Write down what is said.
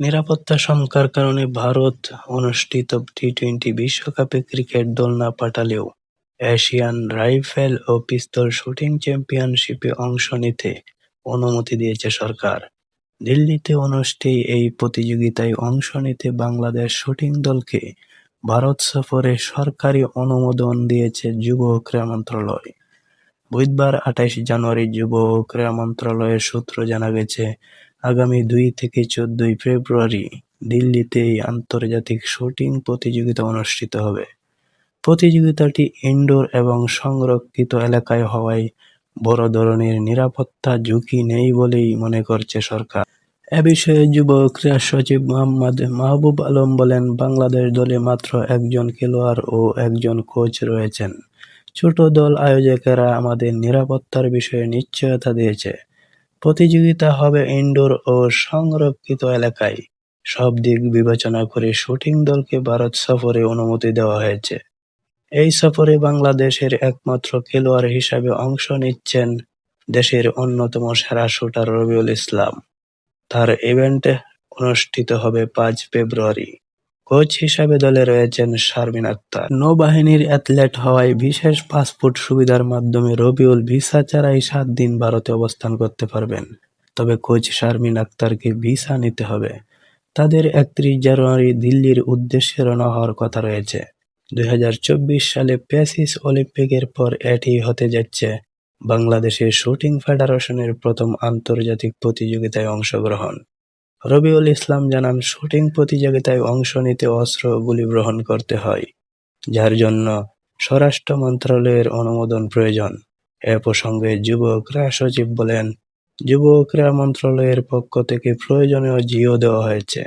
নিরাপত্তা শঙ্কার কারণে ভারত অনুষ্ঠিত টি-টোয়েন্টি বিশ্বকাপে ক্রিকেট দল না পাঠালেও এশিয়ান রাইফেল ও পিস্তল শুটিং চ্যাম্পিয়নশিপে অংশ নিতে অনুমতি দিয়েছে সরকার। দিল্লিতে অনুষ্ঠেয় এই প্রতিযোগিতায় অংশ নিতে বাংলাদেশ শুটিং দলকে ভারত সফরে সরকারি অনুমোদন দিয়েছে যুব ক্রীড়া মন্ত্রণালয়। বুধবার আঠাইশ জানুয়ারি যুব ক্রীড়া মন্ত্রণালয়ের সূত্র জানা গেছে, আগামী দুই থেকে চোদ্দই ফেব্রুয়ারি দিল্লিতে এই আন্তর্জাতিক শুটিং প্রতিযোগিতা অনুষ্ঠিত হবে। প্রতিযোগিতাটি ইনডোর এবং সংরক্ষিত এলাকায় হওয়ায় বড় ধরনের নিরাপত্তা ঝুঁকি নেই বলেই মনে করছে সরকার। এ বিষয়ে যুব ক্রীড়া সচিব মোহাম্মদ মাহবুব আলম বলেন, বাংলাদেশ দলে মাত্র একজন খেলোয়াড় ও একজন কোচ রয়েছেন। ছোট দল আয়োজকেরা আমাদের নিরাপত্তার বিষয়ে নিশ্চয়তা দিয়েছে। প্রতিযোগিতা হবে ইনডোর ও সংরক্ষিত এলাকায়। সব দিক বিবেচনা করে শুটিং দলকে ভারত সফরে অনুমতি দেওয়া হয়েছে। এই সফরে বাংলাদেশের একমাত্র খেলোয়াড় হিসাবে অংশ নিচ্ছেন দেশের অন্যতম সেরা শুটার রবিউল ইসলাম। তার ইভেন্ট অনুষ্ঠিত হবে পাঁচ ফেব্রুয়ারি। কোচ হিসাবে দলে রয়েছেন শারমিন আক্তার। নৌবাহিনীর অ্যাথলেট হওয়ায় বিশেষ পাসপোর্ট সুবিধার মাধ্যমে রবিউল ভিসা ছাড়াই সাত দিন ভারতে অবস্থান করতে পারবেন। তবে কোচ শারমিন আক্তারকে ভিসা নিতে হবে। তাদের একত্রিশ জানুয়ারি দিল্লির উদ্দেশ্যে রওনা হওয়ার কথা রয়েছে। দুই হাজার চব্বিশ সালে প্যাসিস অলিম্পিকের পর এটিই হতে যাচ্ছে বাংলাদেশের শুটিং ফেডারেশনের প্রথম আন্তর্জাতিক প্রতিযোগিতায় অংশগ্রহণ। রবিউল ইসলাম জানান, শুটিং প্রতিযোগিতায় অংশ নিতে অস্ত্র গুলি গ্রহণ করতে হয়, যার জন্য স্বরাষ্ট্র মন্ত্রণালয়ের অনুমোদন প্রয়োজন। এ প্রসঙ্গে যুব ও ক্রীড়া সচিব বলেন, যুব ক্রীড়া মন্ত্রণালয়ের পক্ষ থেকে প্রয়োজনীয় জিও দেওয়া হয়েছে।